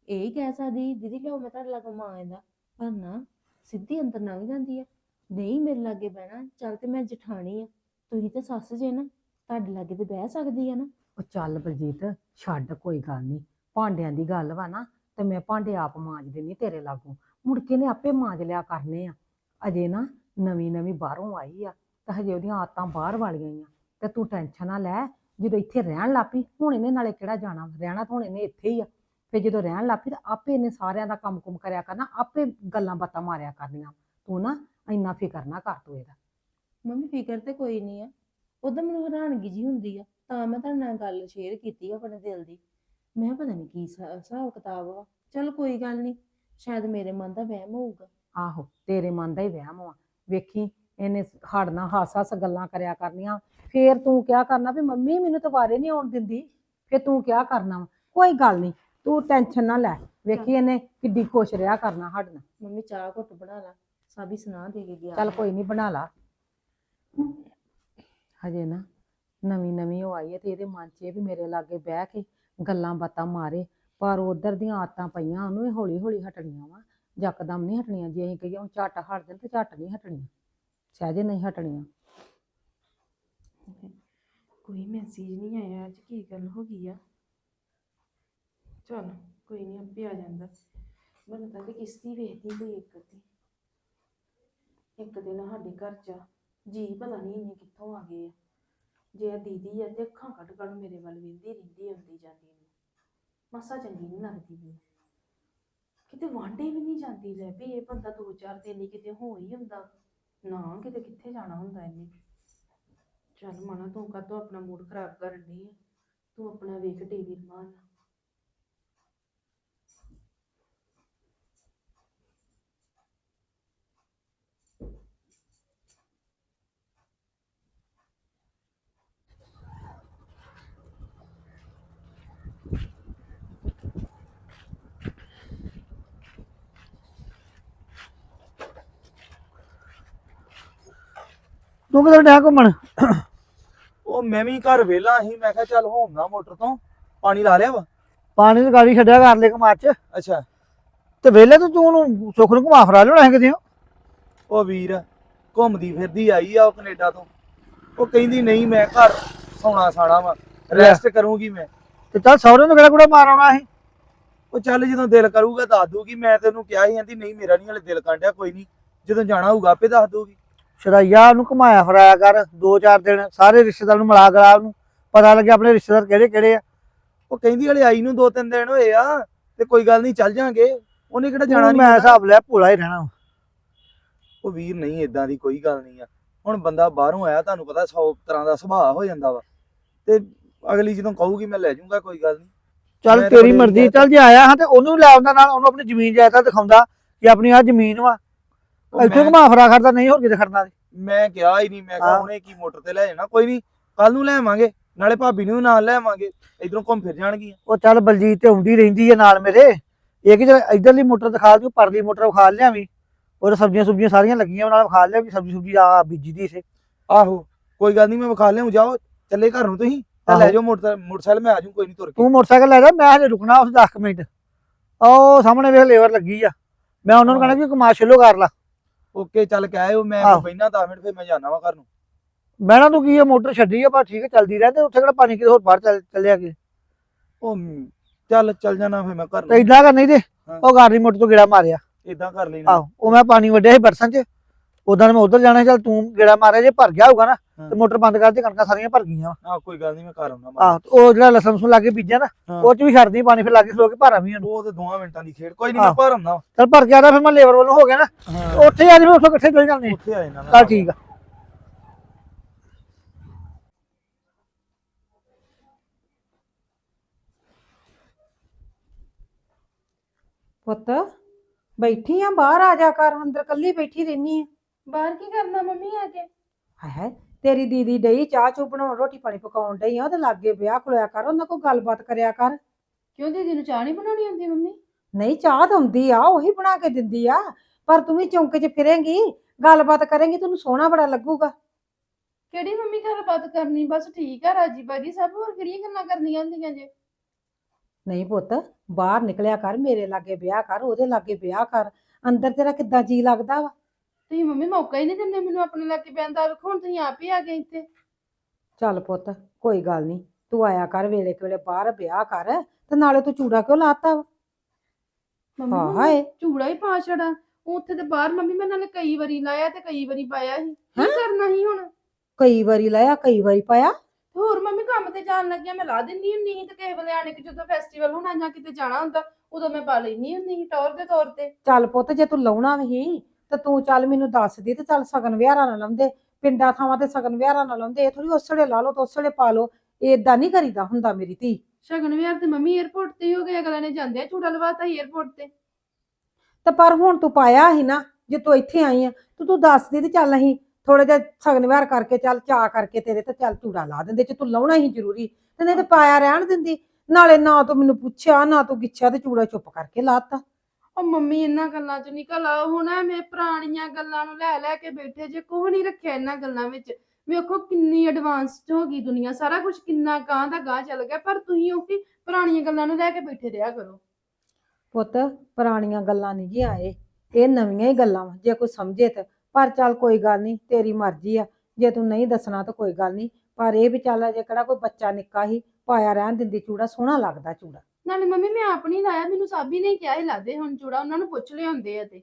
ਇਹ ਹੀ ਕਹਿ ਸਕਦੀ ਦੀਦੀ ਲਿਆਓ, ਮੈਂ ਤੁਹਾਡੇ ਲਾਗੋਂ ਮਾਂਜਦਾ ਪਰ ਨਾ, ਸਿੱਧੀ ਅੰਦਰ ਲੰਘ ਜਾਂਦੀ ਆ। ਨਹੀਂ, ਮੇਰੇ ਲਾਗੇ ਬਹਿਣਾ, ਚੱਲ ਤੇ ਮੈਂ ਜਠਾਣੀ ਆ। ਤੁਸੀਂ ਤੇ ਸੱਸ ਜੇ ਨਾ, ਤੁਹਾਡੇ ਲਾਗੇ ਤੇ ਬਹਿ ਸਕਦੀ ਆ ਨਾ। ਉਹ ਚੱਲ ਬਲਜੀਤ, ਛੱਡ ਕੋਈ ਗੱਲ ਨਹੀਂ ਭਾਂਡਿਆਂ ਦੀ ਗੱਲ ਵਾ ਨਾ, ਤੇ ਮੈਂ ਭਾਂਡੇ ਆਪ ਮਾਂਜ ਦੇਣੀ ਤੇਰੇ ਲਾਗੋਂ। ਮੁੜ ਕੇ ਨੇ ਆਪੇ ਮਾਂਜ ਲਿਆ ਕਰਨੇ ਆ। ਅਜੇ ਨਾ ਨਵੀਂ ਨਵੀਂ ਬਾਹਰੋਂ ਆਈ ਆ, ਤਾਂ ਹਜੇ ਉਹਦੀਆਂ ਆਦਤਾਂ ਬਾਹਰ ਵਾਲੀਆਂ ਹੀ ਆ। ਤੇ ਤੂੰ ਟੈਨਸ਼ਨ ਨਾ ਲੈ, ਜਦੋਂ ਇੱਥੇ ਰਹਿਣ ਲੱਪੀ ਹੁਣ ਇਹਨੇ ਨਾਲੇ ਕਿਹੜਾ ਜਾਣਾ ਰਹਿਣਾ ਤਾਂ ਹੁਣ ਇਹਨੇ ਇੱਥੇ ਹੀ ਆ। ਫਿਰ ਜਦੋਂ ਰਹਿਣ ਲੱਪੀ ਤਾਂ ਆਪੇ ਇਹਨੇ ਸਾਰਿਆਂ ਦਾ ਕੰਮ ਕੁਮ ਕਰਿਆ ਕਰਨਾ, ਆਪੇ ਗੱਲਾਂ ਬਾਤਾਂ ਮਾਰਿਆ ਕਰਨੀਆਂ। ਤੂੰ ਨਾ ਇੰਨਾ ਫਿਕਰ ਨਾ ਕਰ ਤੂੰ ਇਹਦਾ। ਮੰਮੀ, ਫਿਕਰ ਤੇ ਕੋਈ ਨਹੀਂ ਆ। ਉਦੋਂ ਮੈਨੂੰ ਹੈਰਾਨਗੀ ਜੀ ਹੁੰਦੀ ਆ। ਤਾਂ ਮੈਂ ਤੁਹਾਡੇ ਨਾਲ ਗੱਲ ਸ਼ੇਅਰ ਕੀਤੀ ਆ ਆਪਣੇ ਦਿਲ ਦੀ। ਮੈਂ ਕਿਹਾ ਪਤਾ ਨਹੀਂ ਕੀ ਹਿਸਾ- ਹਿਸਾਬ ਕਿਤਾਬ ਵਾ। ਚਲ ਕੋਈ ਗੱਲ ਨਹੀਂ ਸ਼ਾਇਦ ਮੇਰੇ ਮਨ ਦਾ ਵਹਿਮ ਹੋਊਗਾ। ਆਹੋ ਤੇਰੇ ਮਨ ਦਾ ਹੀ ਵਹਿਮ ਵਾ। ਵੇਖੀ ਇਹਨੇ ਹੜ ਨਾਲ ਹਾਸ-ਹਾਸ ਗੱਲਾਂ ਕਰਿਆ ਕਰਨੀਆਂ। ਫੇਰ ਤੂੰ ਕਿਆ ਕਰਨਾ ਵੀ ਮੰਮੀ ਮੈਨੂੰ ਤਾਂ ਵਾਰੇ ਨਹੀਂ ਆਉਣ ਦਿੰਦੀ। ਫੇਰ ਤੂੰ ਕਿਆ ਕਰਨਾ ਵਾ? ਕੋਈ ਗੱਲ ਨਹੀਂ ਤੂੰ ਟੈਨਸ਼ਨ ਨਾ ਲੈ। ਵੇਖੀ ਇਹਨੇ ਕਿੱਡੀ ਖੁਸ਼ ਰਿਹਾ ਕਰਨਾ ਨਾਲ। ਮੰਮੀ ਚਾਹ ਘੁੱਟ ਬਣਾ ਲਾ। ਸਾਬੀ ਸੁਣਾ ਦੇ ਕੇ ਗਿਆ। ਚੱਲ ਕੋਈ ਨਹੀਂ ਬਣਾ ਲਾ। ਹਜੇ ਨਾ ਨਵੀਂ ਨਵੀਂ ਉਹ ਆਈ ਹੈ ਤੇ ਇਹਦੇ ਮਨ 'ਚ ਇਹ ਵੀ ਮੇਰੇ ਲਾਗੇ ਬਹਿ ਕੇ ਗੱਲਾਂ ਬਾਤਾਂ ਮਾਰੇ, ਪਰ ਉਧਰ ਦੀਆਂ ਆਦਤਾਂ ਪਈਆਂ, ਉਹਨੂੰ ਇਹ ਹੌਲੀ ਹੌਲੀ ਹਟਣੀਆਂ ਵਾ, ਯਕਦਮ ਨਹੀਂ ਹਟਣੀਆਂ, ਜੇ ਅਸੀਂ ਕਹੀਏ ਹੁਣ ਝੱਟ ਹਟ ਜਾਣ ਤੇ ਝੱਟ ਨਹੀਂ ਹਟਣੀਆਂ, ਸਹਿਜੇ ਨਹੀਂ ਹਟਣੀਆਂ। ਕੋਈ ਮੈਸੇਜ ਨਹੀਂ ਆਇਆ ਅੱਜ, ਕੀ ਗੱਲ ਹੋ ਗਈ ਆ? ਚਲ, ਕੋਈ ਨਹੀਂ, ਆਪੇ ਆ ਜਾਂਦਾ। ਮੈਨੂੰ ਤਾਂ ਕਿ ਕਿਸ਼ਤੀ ਵੇਖਦੀ ਕੋਈ ਇੱਕ ਦੀ ਇੱਕ ਦਿਨ ਸਾਡੇ ਘਰ ਚ ਜੀ ਪਤਾ ਨਹੀਂ ਇਹਨੇ ਕਿੱਥੋਂ ਆ ਗਏ ਆ। ਜੇ ਆ ਦੀਦੀ ਆ ਤੇ ਅੱਖਾਂ ਕੱਢ ਕੱਢ ਮੇਰੇ ਵੱਲ ਵੇਂਦੀ ਰਹਿੰਦੀ ਆਉਂਦੀ ਜਾਂਦੀ ਨੂੰ। ਮਸਾ ਚੰਗੀ ਨਹੀਂ ਲੱਗਦੀ ਮੈਨੂੰ। ਕਿਤੇ ਵਾਂਡੇ ਵੀ ਨਹੀਂ ਜਾਂਦੀ ਲੈ ਵੀ ਇਹ ਬੰਦਾ ਦੋ ਚਾਰ ਦਿਨ ਹੀ ਕਿਤੇ ਹੋ ਹੀ ਹੁੰਦਾ। ਨਾ ਕਿਤੇ ਕਿੱਥੇ ਜਾਣਾ ਹੁੰਦਾ ਇਹਨੇ। ਚੱਲ ਮਨਾ ਤੂੰ ਕਾਹਤੋਂ ਆਪਣਾ ਮੂਡ ਖਰਾਬ ਕਰਨ ਡਈ ਤੂੰ ਆਪਣਾ ਵੇਖ ਟੀਵੀ ਮਾਨ ਤੂੰ ਕਿਧਰ ਡਿਆ ਘੁੰਮਣ? ਉਹ ਮੈਂ ਵੀ ਘਰ ਵੇਲਾ ਸੀ ਮੈਂ ਕਿਹਾ ਚੱਲ ਹੋਮਨਾ ਮੋਟਰ ਤੋਂ ਪਾਣੀ ਲਾ ਲਿਆ ਵਾ। ਪਾਣੀ ਦੀ ਗਾੜੀ ਛੱਡਿਆ ਕਰ ਲੈ ਕਮਾਚ ਅੱਛਾ। ਤੇ ਵੇਲੇ ਤੂੰ ਤੂੰ ਉਹਨੂੰ ਸੁੱਖ ਨੂੰ ਘੁਮਾ ਫਰਾ ਲਿਆਉਣਾ ਹੈ ਕਿਤੇ ਉਹ? ਵੀਰ ਘੁੰਮਦੀ ਫਿਰਦੀ ਆਈ ਆ ਉਹ ਕੈਨੇਡਾ ਤੋਂ। ਉਹ ਕਹਿੰਦੀ ਨਹੀਂ ਮੈਂ ਘਰ ਸੌਣਾ ਸਾਣਾ ਵਾ ਰੈਸਟ ਕਰੂੰਗੀ ਮੈਂ। ਤੇ ਚੱਲ ਸਹੁਰੇ ਨੂੰ ਕਿਹੜਾ ਕੁੜਾ ਮਾਰ ਆਉਣਾ ਸੀ? ਉਹ ਚੱਲ ਜਦੋਂ ਦਿਲ ਕਰੂਗਾ ਦੱਸ ਦੂਗੀ ਮੈਂ ਤੈਨੂੰ ਕਿਹਾ ਸੀ ਕਹਿੰਦੀ ਨਹੀਂ ਮੇਰਾ ਨਹੀਂ ਹਲੇ ਦਿਲ ਕਾਂਡਿਆ ਕੋਈ ਨਹੀਂ ਜਦੋਂ ਜਾਣਾ ਹੋਊਗਾ ਆਪੇ ਦੱਸ ਦੂਗੀ ਸ਼ਰਾਈਆ ਉਹਨੂੰ ਘੁਮਾਇਆ ਫਰਾਇਆ ਕਰ ਦੋ ਚਾਰ ਦਿਨ ਸਾਰੇ ਰਿਸ਼ਤੇਦਾਰ ਨੂੰ ਮਿਲਾ ਗਲਾ ਉਹਨੂੰ। ਪਤਾ ਲੱਗੇ ਆਪਣੇ ਰਿਸ਼ਤੇਦਾਰ ਕਿਹੜੇ ਕਿਹੜੇ ਆ। ਉਹ ਕਹਿੰਦੀ ਹਲੇ ਆਈ ਨੂੰ ਦੋ ਤਿੰਨ ਦਿਨ ਹੋਏ ਆ ਤੇ ਕੋਈ ਗੱਲ ਨਹੀਂ ਚੱਲ ਜਾਾਂਗੇ। ਉਹਨੇ ਕਿਹੜਾ ਜਾਣਾ ਨਹੀਂ ਮੈਂ ਹਿਸਾਬ ਲਿਆ ਭੋਲਾ ਹੀ ਰਹਿਣਾ। ਉਹ ਵੀਰ ਨਹੀਂ ਇਦਾਂ ਦੀ ਕੋਈ ਗੱਲ ਨਹੀਂ ਆ। ਹੁਣ ਬੰਦਾ ਬਾਹਰੋਂ ਆਇਆ ਤੁਹਾਨੂੰ ਪਤਾ 100 ਤਰ੍ਹਾਂ ਦਾ ਸੁਭਾਅ ਹੋ ਜਾਂਦਾ ਵਾ। ਤੇ ਅਗਲੀ ਜਦੋਂ ਕਹੂਗੀ ਮੈਂ ਲੈ ਜਾਊਂਗਾ ਕੋਈ ਗੱਲ ਨਹੀਂ। ਚੱਲ ਤੇਰੀ ਮਰਜ਼ੀ ਚੱਲ ਜੇ ਆਇਆ ਹਾਂ ਤੇ ਉਹਨੂੰ ਲੈ ਆਉਂਦਾ ਨਾਲ ਉਹਨੂੰ ਆਪਣੀ ਜ਼ਮੀਨ ਜਾਇਦਾਦ ਦਿਖਾਉਂਦਾ ਕਿ ਆਪਣੀ ਆ ਜ਼ਮੀਨ ਵਾ। ਇੱਥੇ ਘੁਮਾ ਫਰਾ ਕਰਦਾ ਨਹੀਂ ਹੋਰ ਕਿਤੇ ਖੜਨਾ ਤੇ। ਮੈਂ ਕਿਹਾ ਹੀ ਨਹੀਂ ਮੈਂ ਕਿਹਾ ਹਾਂ। ਉਹਨੇ ਕੀ ਮੋਟਰ ਤੇ ਲੈ ਜਾਣਾ ਕੋਈ ਨਹੀਂ ਕੱਲ ਨੂੰ ਲੈ ਆਵਾਂਗੇ ਨਾਲੇ ਭਾਬੀ ਨੂੰ ਵੀ ਨਾਲ ਲੈ ਆਵਾਂਗੇ ਇਧਰੋਂ ਘੁੰਮ ਫਿਰ ਜਾਣਗੀਆਂ ਉਹ ਚੱਲ ਬਲਜੀਤ ਤੇ ਹੁੰਦੀ ਰਹਿੰਦੀ ਹੈ ਨਾਲ ਮੇਰੇ ਇਹ ਕਿ ਜੇ ਇਧਰਲੀ ਮੋਟਰ ਦਿਖਾ ਦਿਓ ਪਰਲੀ ਮੋਟਰ ਵਿਖਾ ਲਿਆਵੀਂ ਉਹ ਸਬਜ਼ੀਆਂ ਸੁਬਜ਼ੀਆਂ ਸਾਰੀਆਂ ਲੱਗੀਆਂ ਨਾਲ ਵਿਖਾ ਲਿਆਵੀਂ ਸਬਜ਼ੀ ਸੁਬਜ਼ੀ ਆ ਬੀਜੀ ਦੀ ਇਸੇ ਆਹੋ ਕੋਈ ਗੱਲ ਨਹੀਂ ਮੈਂ ਵਿਖਾ ਲਿਆਉਂ ਜਾਓ ਚੱਲੇ ਘਰ ਨੂੰ ਤੁਸੀਂ ਤਾਂ ਲੈ ਆਹੋ। ਜਾਓ ਮੋਟਰ ਮੋਟਰਸਾਈਕਲ ਮੈਂ ਆ ਜਾਊਂ ਕੋਈ ਨਹੀਂ ਤੁਰ ਕੇ ਤੂੰ ਮੋਟਰਸਾਈਕਲ ਲੈ ਜਾ ਮੈਂ ਹਜੇ ਰੁਕਣਾ ਉਸ 10 ਮਿੰਟ ਉਹ ਸਾਹਮਣੇ ਵੇਖ ਲੇਬਰ ਲੱਗੀ ਆ ਮੈਂ ਉਹਨਾਂ ਨੂੰ। ਕਹਣਾ ਕਿ ਕਮਾ ਛਿਲੋ ਕਰ ਲਾ ਓਕੇ ਚੱਲ ਕੇ ਆਇਓ ਮੈਂ ਆਹੋ। ਬੈਠਾ 10 ਮਿੰਟ ਫਿਰ ਮੈਂ ਜਾਣਾ ਵਾ ਘਰ ਨੂੰ। ਬਹਿਣਾ ਤੂੰ ਕੀ ਆ ਮੋਟਰ ਛੱਡੀ ਆ ਪਰ ਠੀਕ ਹੈ ਚੱਲਦੀ ਰਹਿ ਤੇ ਉੱਥੇ ਕਿਹੜਾ ਪਾਣੀ ਕਿਤੇ ਹੋਰ ਬਾਹਰ ਚੱਲ ਚੱਲਿਆ ਕਿ। ਉਹ ਮ, ਚੱਲ ਚੱਲ ਜਾਣਾ ਫਿਰ ਮੈਂ ਘਰ ਤੇ ਇਦਾਂ ਕਰ ਨਹੀਂ ਤੇ ਹਾਂ। ਉਹ ਗਾੜੀ ਮੋਟਰ ਤੋਂ ਗੇੜਾ ਮਾਰਿਆ। ਇਦਾਂ ਕਰ ਲੈਣਾ ਆਹੋ ਉਹ ਮੈਂ ਪਾਣੀ ਵੱਢਿਆ ਸੀ ਬਰਸਨ 'ਚ ਉਦੋਂ ਮੈਂ ਉਧਰ ਜਾਣਾ ਚੱਲ ਤੂੰ ਗੇੜਾ ਮਾਰਿਆ ਜੇ ਭਰ ਗਿਆ ਹੋਊਗਾ ਨਾ ਹਾਂ। ਤੇ ਮੋਟਰ ਬੰਦ ਕਰ ਦੇ ਕਣਕਾਂ ਸਾਰੀਆਂ ਭਰ ਗਈਆਂ ਆਹ ਕੋਈ ਗੱਲ ਨਹੀਂ ਮੈਂ ਘਰ ਆਉਣਾ ਆਹੋ ਤੇ ਉਹ ਜਿਹੜਾ ਲਸਣ ਸੁਣ ਲਾਗੇ ਬੀਜਿਆ ਨਾ ਹਾਂ। ਉਹ 'ਚ ਵੀ ਛੱਡਦੀ ਪਾਣੀ ਫਿਰ ਲਾਗੇ ਖਲੋ ਕੇ ਭਰਾਂ ਵੀ ਉਹਨੂੰ। ਉਹ ਤੇ ਦੋਵਾਂ ਮਿੰਟਾਂ ਦੀ ਖੇਡ ਕੋਈ ਨਹੀਂ ਮੈਂ। ਭਰ ਆਉਣਾ ਚੱਲ ਭਰ ਕੇ ਆਦਾ ਫਿਰ ਮੈਂ ਲੇਬਰ ਵੱਲੋਂ ਹੋ ਗਿਆ ਨਾ। ਹਾਂ। ਉੱਥੇ ਆ ਜਿਵੇਂ ਉੱਥੋਂ ਇਕੱਠੇ ਚਲ ਜਾਂਦੇ। ਉੱਥੇ ਆ ਜਾਣਾ ਮੈਂ ਚੱਲ ਠੀਕ ਆ। ਪੁੱਤ ਬੈਠੀ ਆ ਬਾਹਰ ਆ ਜਾ ਕਰ ਅੰਦਰ ਕੱਲੀ ਬੈਠੀ ਰਹਿਨੀ ਆ। ਬਾਹਰ ਕੀ ਕਰਨਾ ਮੰਮੀ ਆ ਕੇ? ਹੈ ਤੇਰੀ ਦੀਦੀ ਡਈ ਚਾਹ ਚੂ ਬਣਾਉਣ ਰੋਟੀ ਪਾਣੀ ਪਕਾਉਣ ਡਈ ਆ ਉਹਦੇ ਲਾਗੇ ਵਿਆਹ ਖਲੋਇਆ ਕਰ ਉਹਨਾਂ ਕੋਲ ਗੱਲਬਾਤ ਕਰਿਆ ਕਰ। ਕਿਉਂ ਦੀਦੀ ਨੂੰ ਚਾਹ ਨਹੀਂ ਬਣਾਉਣੀ ਆਉਂਦੀ ਮੰਮੀ? ਨਹੀਂ ਚਾਹ ਤਾਂ ਹੁੰਦੀ ਆ ਉਹੀ ਬਣਾ ਕੇ ਦਿੰਦੀ ਆ। ਪਰ ਤੂੰ ਵੀ ਚੌਂਕੇ 'ਚ ਫਿਰੇਂਗੀ ਗੱਲਬਾਤ ਕਰੇਂਗੀ ਤੈਨੂੰ ਸੋਹਣਾ ਬੜਾ ਲੱਗੂਗਾ। ਕਿਹੜੀ ਮੰਮੀ ਗੱਲਬਾਤ ਕਰਨੀ? ਬਸ ਠੀਕ ਆ ਰਾਜੀ ਬਾਜੀ ਸਭ ਹੋਰ ਕਿਹੜੀਆਂ ਗੱਲਾਂ ਕਰਨੀਆਂ ਹੁੰਦੀਆਂ ਜੇ? ਨਹੀਂ ਪੁੱਤ ਬਾਹਰ ਨਿਕਲਿਆ ਕਰ ਮੇਰੇ ਲਾਗੇ ਵਿਆਹ ਕਰ ਉਹਦੇ ਲਾਗੇ ਵਿਆਹ ਕਰ ਅੰਦਰ ਤੇਰਾ ਕਿੱਦਾਂ ਜੀ ਲੱਗਦਾ ਵਾ? ਤੁਸੀਂ ਮੰਮੀ ਮੌਕਾ ਹੀ ਨਹੀਂ ਦਿੰਦੇ ਮੈਨੂੰ ਆਪਣੇ ਲੱਗੇ ਪੈਂਦਾ ਵੇਖੋ ਹੁਣ ਤੁਸੀਂ ਆਪ ਹੀ ਆ ਗਏ ਇੱਥੇ। ਚੱਲ ਪੁੱਤ ਕੋਈ ਗੱਲ ਨਹੀਂ ਤੂੰ ਆਇਆ ਕਰ ਵੇਲੇ ਕੁ ਵੇਲੇ ਬਾਹਰ ਵਿਆਹ ਕਰ ਤੇ ਨਾਲੇ ਤੂੰ ਚੂੜਾ ਕਿਉਂ ਲਾਤਾ ਵਾ? ਮੰਮੀ ਹਾਂ ਹਾਏ। ਚੂੜਾ ਹੀ ਪਾ ਛੜਾ ਉੱਥੇ ਤੇ ਬਾਹਰ ਮੰਮੀ ਮੈਂ ਨਾਲੇ ਕਈ ਵਾਰੀ ਲਾਇਆ ਤੇ ਕਈ ਵਾਰੀ ਪਾਇਆ ਸੀ। ਕੀ ਕਰਨਾ ਸੀ ਹੁਣ? ਕਈ ਵਾਰੀ ਲਾਇਆ ਕਈ ਵਾਰੀ ਪਾਇਆ? ਹੋਰ ਮੰਮੀ ਕੰਮ ਤੇ ਜਾਣ ਲੱਗਿਆ ਮੈਂ ਲਾ ਦਿੰਦੀ ਹੁੰਦੀ ਸੀ ਤੇ ਕਿਸੇ ਵੇਲੇ ਆਣੇ ਕਿ ਜਦੋਂ ਫੈਸਟੀਵਲ ਹੋਣਾ ਜਾਂ ਕਿਤੇ ਜਾਣਾ ਹੁੰਦਾ ਉਦੋਂ ਮੈਂ ਪਾ ਲੈਣੀ ਹੁੰਦੀ ਸੀ ਟੌਰ ਦੇ ਤੌਰ ਤੇ। ਚੱਲ ਪੁੱਤ ਜੇ ਤੂੰ ਲਾਉਣਾ ਵੀ ਤੇ ਤੂੰ ਚੱਲ ਮੈਨੂੰ ਦੱਸ ਦੇ ਤੇ ਚੱਲ ਸਗਨ ਵਿਆਹਾਂ ਨਾਲ ਲਾਉਂਦੇ ਪਿੰਡਾਂ ਥਾਵਾਂ ਤੇ ਸਗਨ ਵਿਆਹਾਂ ਨਾਲ ਲਾਉਂਦੇ ਇਹ ਥੋੜੀ ਉਸੜੇ ਲਾ ਲਓ ਤੇ ਉਸੜੇ ਪਾ ਲਓ ਇਦਾਂ ਨਹੀਂ ਕਰੀਦਾ ਹੁੰਦਾ ਮੇਰੀ ਧੀ। ਸ਼ਗਨ ਵਿਆਹ ਤੇ ਮੰਮੀ 에어ਪੋਰਟ ਤੇ ਹੋ ਗਏ ਅਗਲਾ ਨੇ ਜਾਂਦੇ ਝੂਟਾ ਲਵਾਤਾ ਹੀ ਤੇ। ਤੇ ਪਰ ਹੁਣ ਤੂੰ ਪਾਇਆ ਹੀ ਨਾ ਜੇ ਤੂੰ ਇੱਥੇ ਆਈ ਆ ਤੂੰ ਤੂੰ ਦੱਸ ਦੇ ਤੇ ਚੱਲ ਅਸੀਂ ਥੋੜਾ ਜਿਹਾ ਸਗਨ ਵਿਆਹ ਕਰਕੇ ਚੱਲ ਚਾ ਕਰਕੇ ਤੇਰੇ ਤੇ ਚੱਲ ਝੂੜਾ ਲਾ ਦਿੰਦੇ ਜੇ ਤੂੰ ਲਾਉਣਾ ਹੀ ਜ਼ਰੂਰੀ ਤੇ ਨਹੀਂ ਤੇ ਪਾਇਆ ਰਹਿਣ ਦਿੰਦੀ। ਨਾਲੇ ਨਾ ਤੂੰ ਮੈਨੂੰ ਪੁੱਛਿਆ ਨਾ ਤੂੰ ਗਿੱਛਿਆ ਤੇ ਚੂੜਾ ਚੁੱਪ ਕਰਕੇ ਲਾਤਾ ਉਹ ਮੰਮੀ ਇਹਨਾਂ ਗੱਲਾਂ ਚ ਨਿਕਲ ਆ ਹੁਣ ਐਵੇਂ ਪੁਰਾਣੀਆਂ ਗੱਲਾਂ ਨੂੰ ਲੈ ਲੈ ਕੇ ਬੈਠੇ ਜੇ ਕੋਹ ਨਹੀਂ ਰੱਖਿਆ ਇਹਨਾਂ ਗੱਲਾਂ ਵਿੱਚ। ਵੇਖੋ ਕਿੰਨੀ ਐਡਵਾਂਸ ਹੋ ਗਈ ਦੁਨੀਆ। ਸਾਰਾ ਕੁਝ ਕਿੰਨਾ ਗਾਂ ਦਾ ਗਾਂ ਚੱਲ ਗਿਆ। ਪਰ ਤੁਸੀਂ ਉਹ ਵੀ ਪੁਰਾਣੀਆਂ ਗੱਲਾਂ ਨੂੰ ਲੈ ਕੇ ਬੈਠੇ ਰਿਹਾ ਕਰੋ। ਪੁੱਤ, ਪੁਰਾਣੀਆਂ ਗੱਲਾਂ ਨਹੀਂ ਜੀ ਆਏ। ਇਹ ਨਵੀਆਂ ਹੀ ਗੱਲਾਂ ਵਾ। ਜੇ ਕੋਈ ਸਮਝੇ ਤੇ। ਪਰ ਚੱਲ ਕੋਈ ਗੱਲ ਨਹੀਂ ਤੇਰੀ ਮਰਜ਼ੀ ਆ। ਜੇ ਤੂੰ ਨਹੀਂ ਦੱਸਣਾ ਤਾਂ ਕੋਈ ਗੱਲ ਨਹੀਂ ਪਰ ਇਹ ਵੀ ਚੱਲ ਜੇ ਕਿਹੜਾ ਕੋਈ ਬੱਚਾ ਨਿੱਕਾ ਹੀ ਪਾਇਆ ਰਹਿਣ ਦਿੰਦੀ ਚੂੜਾ, ਸੋਹਣਾ ਲੱਗਦਾ ਚੂੜਾ। ਨਾਲੇ ਮੰਮੀ ਮੈਂ ਆਪ ਨਹੀਂ ਲਾਇਆ ਮੈਨੂੰ ਸਾਬੀ ਨੇ ਕਿਹਾ ਹੀ ਲਾਦੇ ਹੁਣ ਚੂੜਾ ਉਹਨਾਂ ਨੂੰ ਪੁੱਛ ਲਿਆਉਂਦੇ ਆ ਤੇ।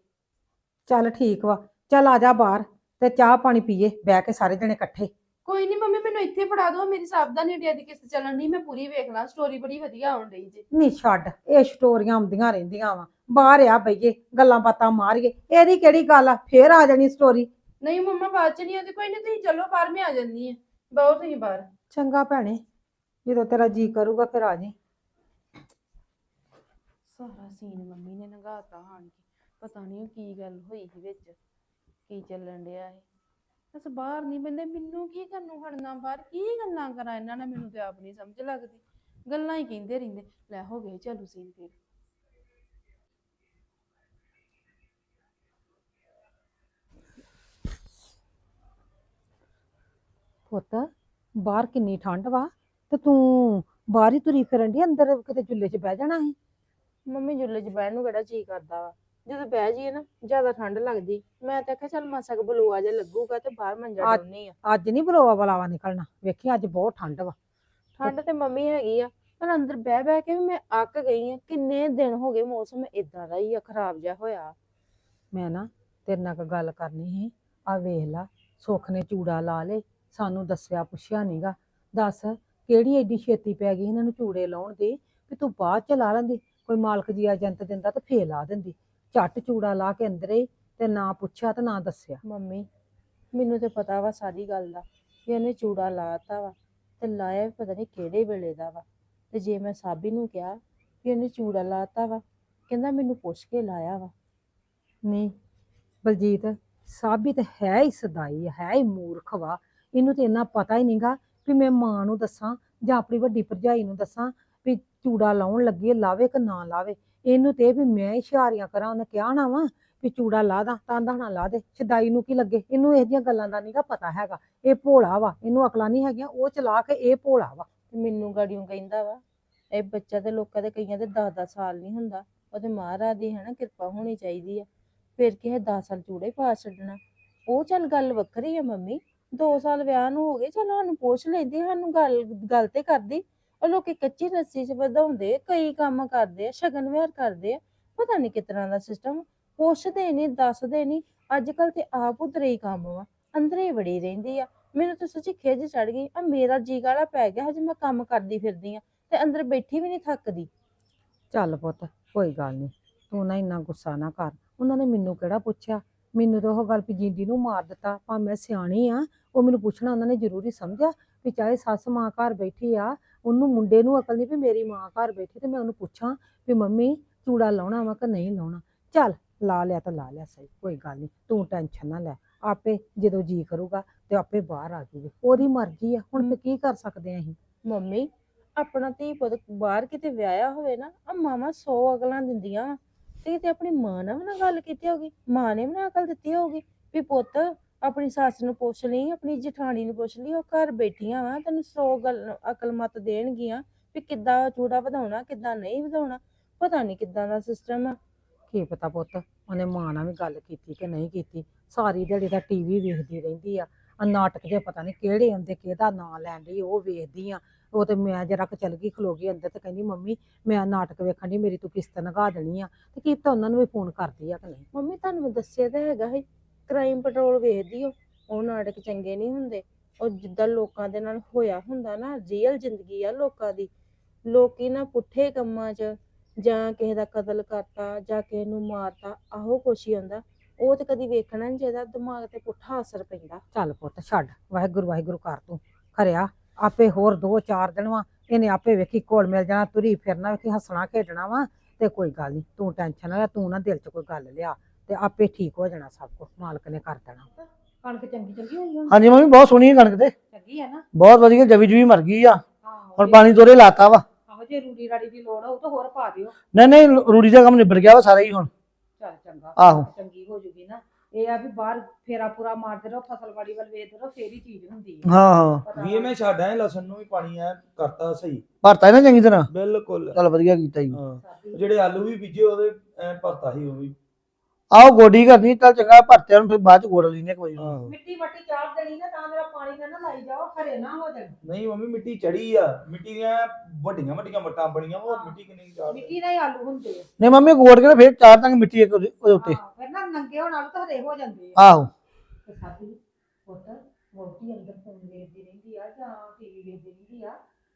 ਚੱਲ ਠੀਕ ਵਾ ਚੱਲ ਆ ਜਾ ਬਾਹਰ ਤੇ ਚਾਹ ਪਾਣੀ ਪੀਏ ਬਹਿ ਕੇ ਸਾਰੇ ਜਣੇ ਇਕੱਠੇ। ਕੋਈ ਨਹੀਂ ਮੰਮੀ ਮੈਨੂੰ ਇੱਥੇ ਫੜਾ ਦਿਓ ਮੇਰੀ ਸਾਬਧਾਨੀ ਇੰਡੀਆ ਦੀ ਕਿਸ਼ਤ ਚੱਲਣ ਦੀ ਮੈਂ ਪੂਰੀ ਵੇਖ ਲਾਂ ਸਟੋਰੀ ਬੜੀ ਵਧੀਆ ਆਉਣ ਰਹੀ ਜੀ। ਨਹੀਂ ਛੱਡ ਇਹ ਸਟੋਰੀਆਂ ਆਉਂਦੀਆਂ ਰਹਿੰਦੀਆਂ ਵਾ ਬਾਹਰ ਆ ਬਈਏ ਗੱਲਾਂ ਬਾਤਾਂ ਮਾਰੀਏ ਇਹਦੀ ਕਿਹੜੀ ਗੱਲ ਆ ਫੇਰ ਆ ਜਾਣੀ ਸਟੋਰੀ ਨਹੀਂ ਮੰਮਾ ਬਾਅਦ ਚ ਨਹੀਂ ਆਉਂਦੀ ਕੋਈ ਨਹੀਂ ਤੁਸੀਂ ਚੱਲੋ ਬਾਹਰ ਮੈਂ ਆ ਜਾਂਦੀ ਆ। ਬਹੁਤ ਤੁਸੀਂ ਬਾਹਰ। ਚੰਗਾ ਭੈਣੇ ਜਦੋਂ ਤੇਰਾ ਜੀ ਕਰੂਗਾ ਫਿਰ ਆ ਜੀ। ਸਾਰਾ ਸੀਨ ਮੰਮੀ ਨੇ ਨਗਾਤਾ ਹਾਣ ਕੇ। ਪਤਾ ਨਹੀਂ ਉਹ ਕੀ ਗੱਲ ਹੋਈ ਸੀ ਵਿੱਚ, ਕੀ ਚੱਲਣ ਡਿਆ ਹੈ ਬਸ ਬਾਹਰ ਨਹੀਂ ਬੰਦੇ, ਮੈਨੂੰ ਕੀ ਕਰਨੋਂ ਖੜਨਾ ਬਾਹਰ? ਕੀ ਗੱਲਾਂ ਕਰਾਂ ਇਹਨਾਂ ਨੇ? ਮੈਨੂੰ ਤੇ ਆਪ ਨਹੀਂ ਸਮਝ ਲੱਗਦੀ। ਗੱਲਾਂ ਹੀ ਕਹਿੰਦੇ ਰਹਿੰਦੇ। ਲੈ ਹੋ ਗਏ, ਚਲੋ ਸੀਨ ਫਿਰ। ਪੁੱਤ, ਬਾਹਰ ਕਿੰਨੀ ਠੰਡ ਵਾ, ਤੇ ਤੂੰ ਬਾਹਰ ਹੀ ਤੁਰੀ ਫਿਰਨ ਦੀ ਅੰਦਰ ਕਿਤੇ ਚੁੱਲ੍ਹੇ 'ਚ ਬਹਿ ਜਾਣਾ ਸੀ? ਮੰਮੀ ਜੁੱਲੇ 'ਚ ਬਹਿਣ ਨੂੰ ਕਿਹੜਾ ਜੀ ਕਰਦਾ ਵਾ? ਜਦੋਂ ਬਹਿ ਜਾਈਏ ਨਾ ਜ਼ਿਆਦਾ ਠੰਡ ਲੱਗਦੀ। ਮੈਂ ਤਾਂ ਆਖਿਆ ਚੱਲ ਮਾਸਾ ਕੁ ਬਲੂਆ ਜਿਹਾ ਲੱਗੂਗਾ ਤੇ ਬਾਹਰ ਮੰਜਾ ਡਾਉਣੀ ਆ। ਅੱਜ ਨਹੀਂ ਬਲੋਵਾ ਬਲਾਵਾ ਨਿਕਲਣਾ। ਵੇਖੀ ਅੱਜ ਬਹੁਤ ਠੰਡ ਵਾ। ਠੰਡ ਤੇ ਮੰਮੀ ਹੈਗੀ ਆ ਪਰ ਅੰਦਰ ਬਹਿ ਬਹਿ ਕੇ ਵੀ ਮੈਂ ਅੱਕ ਗਈ ਆ। ਕਿੰਨੇ ਦਿਨ ਹੋ ਗਏ ਮੌਸਮ ਇਦਾਂ ਦਾ ਹੀ ਆ ਖਰਾਬ ਜਿਹਾ ਹੋਇਆ। ਮੈਂ ਨਾ ਤੇਰੇ ਨਾਲ ਇੱਕ ਗੱਲ ਕਰਨੀ ਸੀ। ਆ ਵੇਖ ਲਾ ਸੁੱਖ ਨੇ ਚੂੜਾ ਲਾ ਲੇ ਸਾਨੂੰ ਦੱਸਿਆ ਪੁੱਛਿਆ ਨਹੀਂਗਾ ਦੱਸ ਕਿਹੜੀ ਐਡੀ ਛੇਤੀ ਪੈ ਗਈ ਇਹਨਾਂ ਨੂੰ ਚੂੜੇ ਲਾਉਣ ਦੀ ਵੀ ਤੂੰ ਬਾਅਦ ਚ ਲਾ ਲੈਂਦੀ? ਕੋਈ ਮਾਲਕ ਜੀ ਏਜੰਟ ਦਿੰਦਾ ਤਾਂ ਫੇਰ ਲਾ ਦਿੰਦੀ। ਝੱਟ ਚੂੜਾ ਲਾ ਕੇ ਅੰਦਰੇ ਤੇ ਨਾ ਪੁੱਛਿਆ ਤੇ ਨਾ ਦੱਸਿਆ। ਮੰਮੀ ਮੈਨੂੰ ਤੇ ਪਤਾ ਵਾ ਸਾਰੀ ਗੱਲ ਦਾ ਵੀ ਇਹਨੇ ਚੂੜਾ ਲਾਤਾ ਵਾ ਤੇ ਲਾਇਆ ਵੀ ਪਤਾ ਨਹੀਂ ਕਿਹੜੇ ਵੇਲੇ ਦਾ ਵਾ। ਤੇ ਜੇ ਮੈਂ ਸਾਬੀ ਨੂੰ ਕਿਹਾ ਵੀ ਇਹਨੇ ਚੂੜਾ ਲਾਤਾ ਵਾ ਕਹਿੰਦਾ ਮੈਨੂੰ ਪੁੱਛ ਕੇ ਲਾਇਆ ਵਾ। ਨਹੀਂ ਬਲਜੀਤ ਸਾਬਿਤ ਹੈ ਹੀ ਸਦਾਈ ਆ, ਹੈ ਹੀ ਮੂਰਖ ਵਾ। ਇਹਨੂੰ ਤੇ ਇੰਨਾ ਪਤਾ ਹੀ ਨਹੀਂਗਾ ਵੀ ਮੈਂ ਮਾਂ ਨੂੰ ਦੱਸਾਂ ਜਾਂ ਆਪਣੀ ਵੱਡੀ ਭਰਜਾਈ ਨੂੰ ਦੱਸਾਂ ਚੂੜਾ ਲਾਉਣ ਲੱਗੇ ਹੈ, ਲਾਵੇ ਕਿ ਨਾ ਲਾਵੇ। ਇਹਨੂੰ ਤੇ ਵੀ ਮੈਂ ਹੀ ਇਸ਼ਾਰਿਆਂ ਕਰਾਂ ਉਹਨੇ ਕਿਹਾ ਨਾ ਵਾ ਵੀ ਚੂੜਾ ਲਾ ਦਾ ਤਾਂ ਦਾ ਨਾ ਲਾ ਦੇ। ਸਦਾਈ ਨੂੰ ਕੀ ਲੱਗੇ? ਇਹਨੂੰ ਇਹ ਜਿਹੀਆਂ ਗੱਲਾਂ ਦਾ ਨਹੀਂਗਾ ਪਤਾ ਹੈਗਾ। ਇਹ ਭੋਲਾ ਵਾ ਇਹਨੂੰ ਅਕਲਾਂ ਨਹੀਂ ਹੈਗੀਆਂ ਉਹ ਚਲਾ ਕੇ ਇਹ ਭੋਲਾ ਵਾ। ਮੈਨੂੰ ਗਾੜੀਆਂ ਕਹਿੰਦਾ ਵਾ ਇਹ ਬੱਚਾ ਤੇ ਲੋਕਾਂ ਦੇ ਕਈਆਂ ਦੇ 10-10 ਸਾਲ ਨਹੀਂ ਹੁੰਦਾ। ਉਹਦੇ ਮਹਾਰਾਜ ਦੀ ਹੈ ਨਾ ਕਿਰਪਾ ਹੋਣੀ ਚਾਹੀਦੀ ਆ। ਫਿਰ ਕਿਸੇ 10 ਸਾਲ ਚੂੜੇ ਪਾ ਛੱਡਣਾ। ਉਹ ਚੱਲ ਗੱਲ ਵੱਖਰੀ ਆ ਮੰਮੀ। 2 ਸਾਲ ਵਿਆਹ ਨੂੰ ਹੋ ਗਏ ਚੱਲ ਸਾਨੂੰ ਪੁੱਛ ਲੈਂਦੀ ਸਾਨੂੰ ਗੱਲ ਗੱਲ ਤੇ ਕਰਦੀ। ਉਹ ਲੋਕੀ ਕੱਚੀ ਰੱਸੀ 'ਚ ਵਧਾਉਂਦੇ, ਕਈ ਕੰਮ ਕਰਦੇ ਆ, ਸ਼ਗਨ ਵਿਹਾਰ ਕਰਦੇ ਆ, ਪਤਾ ਨਹੀਂ ਕਿਸ ਦਾ ਸਿਸਟਮ ਪੁੱਛਦੇ ਨਹੀਂ ਦੱਸਦੇ ਨਹੀਂ ਅੱਜ ਕੱਲ ਤੇ ਆਪ ਉਧਰੇ ਹੀ ਕੰਮ ਵਾ, ਅੰਦਰੇ ਹੀ ਰਹਿੰਦੀ ਆ। ਮੈਨੂੰ ਤਾਂ ਸੱਚੀ ਖਿੱਚ ਚੜ ਗਈ ਆ ਮੇਰਾ ਜੀ ਗਾਲਾ ਪੈ ਗਿਆ, ਹਜੇ ਮੈਂ ਕੰਮ ਕਰਦੀ ਫਿਰਦੀ ਆ ਤੇ ਅੰਦਰ ਬੈਠੀ ਵੀ ਨਹੀਂ ਥੱਕਦੀ। ਚੱਲ ਪੁੱਤ, ਕੋਈ ਗੱਲ ਨਹੀਂ ਤੂੰ ਨਾ ਇੰਨਾ ਗੁੱਸਾ ਨਾ ਕਰ। ਉਹਨਾਂ ਨੇ ਮੈਨੂੰ ਕਿਹੜਾ ਪੁੱਛਿਆ? ਮੈਨੂੰ ਤਾਂ ਉਹ ਗੱਲ ਵੀ ਜਿੰਦੀ ਨੂੰ ਮਾਰ ਦਿੱਤਾ, ਭਾਵੇਂ ਮੈਂ ਸਿਆਣੀ ਆ, ਉਹ ਮੈਨੂੰ ਪੁੱਛਣਾ ਉਹਨਾਂ ਨੇ ਜ਼ਰੂਰੀ ਸਮਝਿਆ ਵੀ ਚਾਹੇ ਸੱਸ ਮਾਂ ਘਰ ਬੈਠੀ ਆ ਉਹਨੂੰ ਮੁੰਡੇ ਨੂੰ ਅਕਲ ਨਹੀਂ ਵੀ ਮੇਰੀ ਮਾਂ ਘਰ ਬੈਠੀ ਤੇ ਮੈਂ ਉਹਨੂੰ ਪੁੱਛਾਂ ਵੀ ਮੰਮੀ ਚੂੜਾ ਲਾਉਣਾ ਵਾ ਕਿ ਨਹੀਂ ਲਾਉਣਾ ਚੱਲ ਲਾ ਲਿਆ ਤਾਂ ਲਾ ਲਿਆ ਸਹੀ ਕੋਈ ਗੱਲ ਨਹੀਂ ਤੂੰ ਟੈਨਸ਼ਨ ਨਾ ਲੈ ਆਪੇ ਜਦੋਂ ਜੀ ਕਰੂਗਾ ਤੇ ਆਪੇ ਬਾਹਰ ਆ ਜੂਗੀ ਉਹਦੀ ਮਰਜ਼ੀ ਆ ਹੁਣ ਫੇ ਕੀ ਕਰ ਸਕਦੇ ਆ ਅਸੀਂ ਮੰਮੀ ਆਪਣਾ ਧੀ ਪੁੱਤ ਬਾਹਰ ਕਿਤੇ ਵਿਆਹਿਆ ਹੋਵੇ ਨਾ ਆ ਮਾਵਾਂ 100 ਅਗਲਾਂ ਦਿੰਦੀਆਂ। ਤੇ ਕਿਤੇ ਆਪਣੀ ਮਾਂ ਨਾਲ ਵੀ ਨਾ ਗੱਲ ਕੀਤੀ ਹੋਗੀ ਮਾਂ ਨੇ ਵੀ ਨਾ ਅਕਲ ਦਿੱਤੀ ਹੋਗੀ ਵੀ ਪੁੱਤ ਆਪਣੀ ਸੱਸ ਨੂੰ ਪੁੱਛ ਲਈ ਆਪਣੀ ਜਠਾਣੀ ਨੂੰ ਪੁੱਛ ਲਈ ਉਹ ਘਰ ਬੈਠੀਆਂ ਵਾ ਤੈਨੂੰ 100 ਗੱਲ ਅਕਲ ਮਤ ਦੇਣਗੀਆਂ ਵੀ ਕਿੱਦਾਂ ਚੂੜਾ ਵਧਾਉਣਾ ਕਿੱਦਾਂ ਨਹੀਂ ਵਧਾਉਣਾ ਪਤਾ ਨਹੀਂ ਕਿੱਦਾਂ ਦਾ ਸਿਸਟਮ ਆ। ਕੀ ਪਤਾ ਪੁੱਤ ਉਹਨੇ ਮਾਂ ਨਾਲ ਵੀ ਗੱਲ ਕੀਤੀ ਕਿ ਨਹੀਂ ਕੀਤੀ ਸਾਰੀ ਦਿਹਾੜੀ ਦਾ ਟੀਵੀ ਵੇਖਦੀ ਰਹਿੰਦੀ ਆ ਆ ਨਾਟਕ ਜੇ ਪਤਾ ਨਹੀਂ ਕਿਹੜੇ ਹੁੰਦੇ ਕਿਹਦਾ ਨਾਂ ਲੈਣ ਡਈ ਉਹ ਵੇਖਦੀ ਆ ਉਹ ਤੇ ਮੈਂ ਜਰਾ ਕੁ ਚਲ ਗਈ ਖਲੋ ਗਈ ਅੰਦਰ ਤੇ ਕਹਿੰਦੀ ਮੰਮੀ ਮੈਂ ਨਾਟਕ ਵੇਖਣ ਦੀ ਮੇਰੀ ਤੂੰ ਕਿਸ਼ਤ ਨਗਾ ਦੇਣੀ ਆ ਤੇ ਕੀ ਪਤਾ ਉਹਨਾਂ ਨੂੰ ਵੀ ਫੋਨ ਕਰਦੀ ਆ ਕਿ ਨਹੀਂ। ਮੰਮੀ ਤੁਹਾਨੂੰ ਮੈਂ ਦੱਸਿਆ ਤਾਂ ਹੈਗਾ ਹੈ ਕ੍ਰਾਈਮ ਪੈਟਰੋਲ ਵੇਖਦੀ ਹੋ ਉਹ ਨਾਟਕ ਚੰਗੇ ਨਹੀਂ ਹੁੰਦੇ। ਉਹ ਜਿੱਦਾਂ ਲੋਕਾਂ ਦੇ ਨਾਲ ਹੋਇਆ ਹੁੰਦਾ ਨਾ ਰੀਅਲ ਜ਼ਿੰਦਗੀ ਆ ਲੋਕਾਂ ਦੀ। ਲੋਕੀ ਨਾ ਪੁੱਠੇ ਕੰਮਾਂ 'ਚ ਜਾਂ ਕਿਸੇ ਦਾ ਕਤਲ ਕਰਤਾ ਜਾਂ ਕਿਸੇ ਨੂੰ ਮਾਰਤਾ, ਆਹੋ ਕੁਛ ਹੀ ਹੁੰਦਾ। ਉਹ ਤੇ ਕਦੀ ਵੇਖਣਾ ਨਹੀਂ ਚਾਹੀਦਾ, ਦਿਮਾਗ ਤੇ ਪੁੱਠਾ ਅਸਰ ਪੈਂਦਾ। ਚੱਲ ਪੁੱਤ ਛੱਡ, ਵਾਹਿਗੁਰੂ ਵਾਹਿਗੁਰੂ ਕਰ ਤੂੰ। ਖਰਿਆ, ਆਪੇ ਹੋਰ ਦੋ ਚਾਰ ਦਿਨ ਵਾ, ਇਹਨੇ ਆਪੇ ਵੇਖੀ ਕੋਲ ਮਿਲ ਜਾਣਾ, ਤੁਰੀ ਫਿਰਨਾ, ਵੇਖੀ ਹੱਸਣਾ, ਖੇਡਣਾ ਵਾ, ਤੇ ਕੋਈ ਗੱਲ ਨਹੀਂ ਤੂੰ ਟੈਨਸ਼ਨ ਨਾ ਲੈ, ਤੂੰ ਨਾ ਦਿਲ 'ਚ ਕੋਈ ਗੱਲ ਲਿਆ। ਤੇ ਆਪੇ ਠੀਕ ਹੋ ਜਾਣਾ ਸਭ ਕੁਝ ਮਾਲਕ ਨੇ ਕਰ ਦੇਣਾ। ਕਣਕ ਚੰਗੀ ਚੰਗੀ ਹੋਈ ਹੁਣ? ਹਾਂਜੀ ਮੰਮੀ ਬਹੁਤ ਸੋਹਣੀ ਹੈ ਕਣਕ ਤੇ। ਚੰਗੀ ਹੈ ਨਾ? ਬਹੁਤ ਵਧੀਆ ਜਵੀ ਜਵੀ ਮਰ ਗਈ ਆ। ਆਹੋ ਹੁਣ ਪਾਣੀ ਦੋਰੇ ਲਾਤਾ ਵਾ। ਆਹੋ ਜੇ ਰੂੜੀ ਰਾੜੀ ਦੀ ਲੋੜ ਹੋਊ ਤਾਂ ਹੋਰ ਪਾ ਦਿਓ। ਨਹੀਂ ਨਹੀਂ ਰੂੜੀ ਦਾ ਕੰਮ ਨਿਬੜ ਗਿਆ ਵਾ ਸਾਰਾ ਹੀ ਹੁਣ। ਚੱਲ ਚੰਗਾ। ਆਹੋ। ਚੰਗੀ ਹੋ ਜੂਗੀ ਨਾ। ਇਹ ਆ ਵੀ ਬਾਹਰ ਫੇਰਾ ਪੂਰਾ ਮਾਰਦੇ ਰਹੋ ਫਸਲ ਵਾੜੀ ਵੱਲ ਵੇਖਦੇ ਰਹੋ ਫੇਰ ਹੀ ਚੀਜ਼ ਹੁੰਦੀ ਹੈ ਹਾਂ ਹਾਂ। ਪਤਾ ਵੀ ਇਹ ਮੈਂ ਛੱਡ ਆਇਆ ਲਸਣ ਨੂੰ ਵੀ ਪਾਣੀ ਆ ਕਰਤਾ ਸਹੀ। ਭਰਤਾ ਨਾ ਚੰਗੀ ਤਰ੍ਹਾਂ? ਬਿਲਕੁਲ। ਚੱਲ ਵਧੀਆ ਕੀਤਾ ਜੀ ਹਾਂ। ਸਾਡੀ- ਜਿਹੜੇ ਆਲੂ ਵੀ ਬੀਜੇ ਉਹਦੇ ਐ ਭਰਤਾ ਸੀ ਉਹ ਵੀ। ਆਓ ਗੋਡੀ ਕਰਨੀ ਚੱਲ ਚੰਗਾ ਭਰਤੇ ਨੂੰ ਫਿਰ ਬਾਅਦ ਚ ਗੋੜ ਲੈਨੇ ਕੋਈ ਨੀ। ਆਹੋ। ਮਿੱਟੀ ਮੱਟੀ ਚਾੜ ਦੇਣੀ ਨਾ ਤਾਂ ਮੇਰਾ ਪਾਣੀ ਨਾ ਨਾ ਲਾਈ ਜਾਓ ਖਰੇ ਨਾ ਹੋ ਜਾਣ। ਨਹੀਂ ਮੰਮੀ ਮਿੱਟੀ ਚੜੀ ਆ। ਮਿੱਟੀ ਦੀਆਂ ਵੱਡੀਆਂ ਵੱਡੀਆਂ ਮੱਟਾਂ ਬਣੀਆਂ ਉਹ ਹਾਂ। ਮਿੱਟੀ ਕਿੰਨੀ ਚਾੜ ਮਿੱਟੀ ਨਾਲ ਹੀ ਆਲੂ ਹੁੰਦੇ ਆ। ਨਹੀਂ ਮੰਮੀ ਗੋੜ ਕੇ ਨਾ ਫਿਰ ਚਾਰ ਤੰਗ ਮਿੱਟੀ ਇੱਕ ਉਹਦੇ ਉਹਦੇ ਉੱਤੇ। ਹਾਂ, ਫਿਰ ਨਾ ਨੰਗੇ ਹੋਣ ਆਲੂ ਤਾਂ ਹਰੇ ਹੋ ਜਾਂਦੇ ਆ। ਆਹੋ। ਤੇ ਸਾਡੀ ਪੁੱਤ ਵੋਟੀ ਅੰਦਰ ਫੋਨ ਵੇਖਦੀ ਰਹਿੰਦੀ ਆ ਜਾਂ ਟੀਵੀ ਵੇਖਦੀ ਰਹਿੰਦੀ ਆ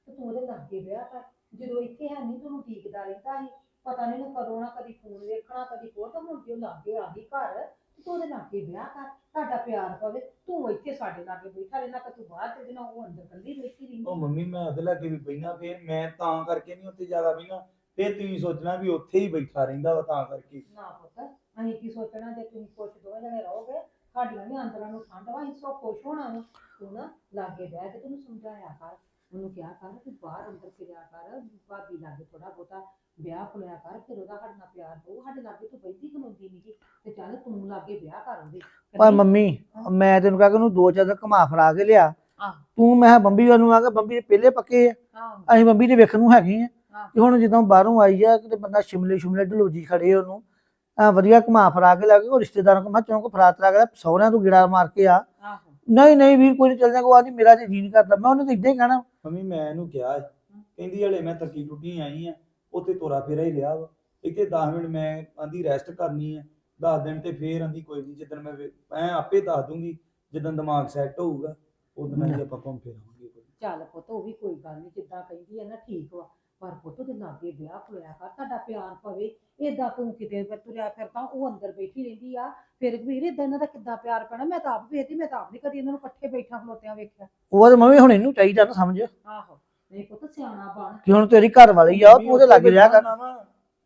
ਤੇ ਤੂੰ ਉਹਦੇ ਲਾਗੇ ਵਿਆਹ ਕਰ ਜਦੋਂ ਇੱਥੇ ਹੈ ਨਹੀਂ ਤੈਨੂੰ ਠੀਕਦਾ ਰਹਿੰਦਾ ਸੀ। ਪਤਾ ਨਹੀਂ ਉਹਨੇ ਕਦੋਂ ਨਾ ਕਦੀ ਫੋਨ ਵੇਖਣਾ ਕਦੀ ਹੋਰ ਤਾਂ ਹੁਣ ਜੇ ਉਹ ਲਾਗੇ ਆ ਗਈ ਘਰ ਤੇ ਤੂੰ ਉਹਦੇ ਲਾਗੇ ਵਿਆਹ ਕਰ ਤੁਹਾਡਾ ਪਿਆਰ ਪਵੇ ਤੂੰ ਇੱਥੇ ਸਾਡੇ ਲਾਗੇ ਬੈਠਾ ਰਹਿਣਾ ਕਿ ਤੂੰ ਬਾਹਰ ਤੇ ਨਾ ਉਹ ਅੰਦਰ ਕੱਲੀ ਬੈਠੀ ਰਹਿੰਦੀ। ਉਹ ਮੰਮੀ ਮੈਂ ਉਹਦੇ ਲਾਗੇ ਵੀ ਬੈਠਾ ਫੇਰ ਮੈਂ ਤਾਂ ਕਰਕੇ ਨਹੀਂ ਉੱਥੇ ਜ਼ਿਆਦਾ ਬੈਠਾ ਫੇਰ ਤੁਸੀਂ ਸੋਚਣਾ ਵੀ ਉੱਥੇ ਹੀ ਬੈਠਾ ਰਹਿੰਦਾ ਵਾ ਤਾਂ ਕਰਕੇ। ਨਾ ਪੁੱਤ ਅਸੀਂ ਕੀ ਸੋਚਣਾ ਜੇ ਤੁਸੀਂ ਕੁਛ ਦੋਵੇਂ ਜਣੇ ਰਹੋਗੇ ਸਾਡੀਆਂ ਵੀ ਅੰਦਰਾਂ ਨੂੰ ਠੰਡ ਵਾ ਅਸੀਂ ਸੋ ਖੁਸ਼ ਹੋਣਾ ਵਾ। ਤੂੰ ਨਾ ਲਾਗੇ ਬਹਿ ਕੇ ਤੈਨੂੰ ਸਮਝਾਇਆ ਕਰ। ਉਹਨੂੰ ਕਿਹਾ ਕਰ ਕਿ ਬਾਹਰ ਅੰਦਰ ਫਿਰਿਆ ਕਰ ਭਾਬੀ ਲਾਗੇ ਥੋੜਾ ਬਹੁਤਾ ਵਿਆਹ ਖੁਲਿਆ ਕਰ ਫਿਰ ਉਹਦਾ ਸਾਡੇ ਨਾਲ ਪਿਆਰ ਹੋਊ ਸਾਡੇ ਲਾਗੇ ਤੂੰ ਬੈਠੀ ਖਲੋਂਦੀ ਨਹੀਂ ਤੇ ਚੱਲ ਤੂੰ ਲਾਗੇ ਵਿਆਹ ਕਰ ਉਹਦੇ। ਪਰ ਮੰਮੀ ਮੈਂ ਤੈਨੂੰ ਕਹਾਂ ਕਿ ਉਹਨੂੰ ਦੋ ਚਾਰ ਦਿਨ ਘੁਮਾ ਫਰਾ ਕੇ ਲਿਆ। ਆਹ। ਤੂੰ ਮੈਂ ਕਿਹਾ ਬੰਬੀ ਵੱਲ ਨੂੰ ਆ ਕੇ ਬੰਬੀ ਦੇ ਪਹਿਲੇ ਪੱਕੇ ਆ। ਆਹੋ। ਅਸੀਂ ਬੰਬੀ ਦੇ ਵੇਖਣ ਨੂੰ ਹੈਗੇ ਆ। ਆਹ। ਤੇ ਹੁਣ ਜਦੋਂ ਬਾਹਰੋਂ ਆਈ ਆ ਕਿਤੇ ਬੰਦਾ ਸ਼ਿਮਲੇ ਸ਼ਿਮਲੇ ਢਲੋਜੀ ਖੜੇ ਉਹਨੂੰ ਆ ਵਧੀਆ ਘੁਮਾ ਫਰਾ ਕੇ ਲੈ ਕੇ ਉਹ ਰਿਸ਼ਤੇਦਾਰਾਂ ਕੋਲ ਮੈਂ ਕਿਹਾ ਚੌਂਕ ਫਰਾ ਤਰਾ ਕੇ ਸਹੁਰਿਆਂ ਤੋਂ ਗਿੜਾ ਮਾਰ ਕੇ ਆ। ਆਹੋ। ਨਹੀਂ ਨਹੀਂ ਵੀਰ ਕੋਈ ਨੀ ਚੱਲ ਜਾਗਾ ਉਹ ਆਂਦੀ ਮੇਰਾ ਤੇ ਜੀ ਨਹੀਂ ਕਰਦਾ। ਮੈਂ ਉਹਨੇ ਤਾਂ ਇਦਾਂ ਹੀ ਕਹਿਣਾ। ਮੰਮੀ ਮੈਂ ਇਹਨੂੰ ਕਿਹਾ ਸੀ। ਕਹਿੰਦੀ ਹਲੇ ਮੈਂ ਤੱਕੀ ਟੁੱਟੀ ਆਈ ਆ ਉੱਥੇ ਤੋਰਾ ਫੇਰਾ ਹੀ ਰਿਹਾ ਵਾ। ਇੱਥੇ 10 ਮਿੰਟ ਮੈਂ ਆਂਦੀ ਰੈਸਟ ਕਰਨੀ ਆ 10 ਦਿਨ ਤੇ ਫੇਰ ਆਂਦੀ ਕੋਈ ਨਹੀਂ ਜਿੱਦਣ ਮੈਂ ਵੇ- ਮੈਂ ਆਪੇ ਦੱਸ ਦੂੰਗੀ ਜਦੋਂ ਦਿਮਾਗ ਸੈੱਟ ਹੋਊਗਾ ਉਦੋਂ ਆਪਾਂ ਘੁੰਮ ਫਿਰ ਆਵਾਂਗੇ ਚੱਲ ਪੁੱਤ ਉਹ ਵੀ ਕੋਈ ਗੱਲ ਨਹੀਂ ਜਿੱਦਾਂ ਕਹਿੰਦੀ ਹੈ ਨਾ ਠੀਕ ਵਾ। ਪਰ ਪੁੱਤ ਦੇ ਲਾਗੇ ਵਿਆਹ ਖਲੋਇਆ ਕਰ ਤੁਹਾਡਾ ਪਿਆਰ ਪਵੇ ਏਦਾਂ ਤੂੰ ਕਿਤੇ ਫਿਰ ਤੁਰਿਆ ਫਿਰਦਾ ਉਹ ਅੰਦਰ ਬੈਠੀ ਰਹਿੰਦੀ ਆ। ਫਿਰ ਵੀਰ ਏਦਾਂ ਇਹਨਾਂ ਦਾ ਕਿੱਦਾਂ ਪਿਆਰ ਪੈਣਾ? ਮੈਂ ਤਾਂ ਆਪ ਵੇਖਦੀ ਮੈਂ ਤਾਂ ਆਪ ਨਹੀਂ ਕਦੀ ਇਹਨਾਂ ਨੂੰ ਇਕੱਠੇ ਬੈਠਾ ਖਲੋਤਿਆਂ ਵੇਖਿਆ। ਉਹ ਤੇ ਮੰਮੀ ਹੁਣ ਇਹਨੂੰ ਚਾਹੀਦਾ ਨਾ ਸਮਝ। ਆਹੋ ਨਹੀਂ ਪੁੱਤ ਸਿਆਣਾ ਬਣ। ਕਿ ਹੁਣ ਤੇਰੀ ਘਰ ਵਾਲੀ ਆ ਤੂੰ ਉਹਦੇ ਲਾਗੇ ਰਿਹਾ ਕਰ।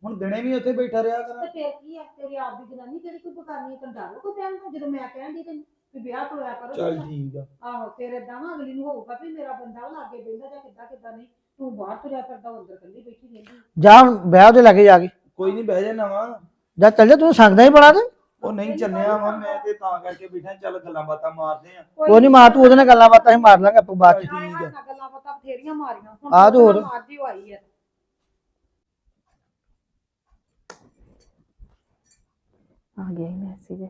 ਹੁਣ ਦਿਨੇ ਵੀ ਉੱਥੇ ਬੈਠਾ ਰਿਹਾ ਤੇ ਕਰਾਂ ਫਿਰ ਕੀ ਆ ਤੇਰੀ ਆਪ ਦੀ ਜਨਾਨੀ ਕਿਹੜੀ ਕੋਈ ਬਕਾਨੀ ਤੈਨੂੰ ਡਰ ਕੋਈ ਪੈਣ ਤੋਂ ਜਦੋਂ ਮੈਂ ਕਹਿਣ ਦੀ ਤੈਨੂੰ ਵੀ ਵਿਆਹ ਖਲੋਇਆ ਕਰੋ ਚੱਲ ਠੀਕ ਆ। ਆਹੋ ਫਿਰ ਏਦਾਂ ਵਾ ਅਗਲੀ ਨੂੰ ਹੋਊਗਾ ਵੀ ਮੇਰਾ ਬੰਦਾ ਉਹ ਲਾਗੇ ਬੈਠਾ ਜਾਂ ਕਿੱਦਾਂ ਕਿੱਦਾਂ ਨਹੀਂ। ਤੂੰ ਬਾਹਰ ਤੁਰਿਆ ਫਿਰਦਾ ਉਹ ਅੰਦਰ ਕੱਲੀ ਬੈਠੀ ਰਹਿੰਦੀ। ਜਾ ਹੁਣ ਵਿਆਹ ਉਹਦੇ ਲਾਗੇ ਜਾ ਕੇ। ਕੋਈ ਨਹੀਂ ਬਹਿ ਜਾਣਾ ਵਾ ਜਾ ਚੱਲ ਜਾ ਤੂੰ ਸੰਗਦਾ ਹੀ ਬੜਾ ਤੇ। ਉਹ ਨਹੀਂ ਚੱਲਿਆ ਵਾ ਮੈਂ ਤੇ ਤਾਂ ਕਰਕੇ ਬੈਠਾ ਚੱਲ ਗੱਲਾਂ ਬਾਤਾਂ ਮਾਰਦੇ ਆ। ਕੋਈ ਨਹੀਂ ਮਾਰ ਤੂੰ ਉਹਦੇ ਨਾਲ ਗੱਲਾਂ ਬਾਤਾਂ ਹੀ ਮਾਰ ਲਾਂਗੇ ਆਪਾਂ ਬਾਅਦ ਚ ਠੀਕ ਆ। ਆ ਗੱਲਾਂ ਬਾਤਾਂ ਬਥੇਰੀਆਂ ਮਾਰੀਆਂ। ਹੁਣ ਆ ਤੇ ਹੋਰ। ਮਾਰਦੀ ਹੋਈ ਆ। ਆ ਗਿਆ ਮੈਸੇਜ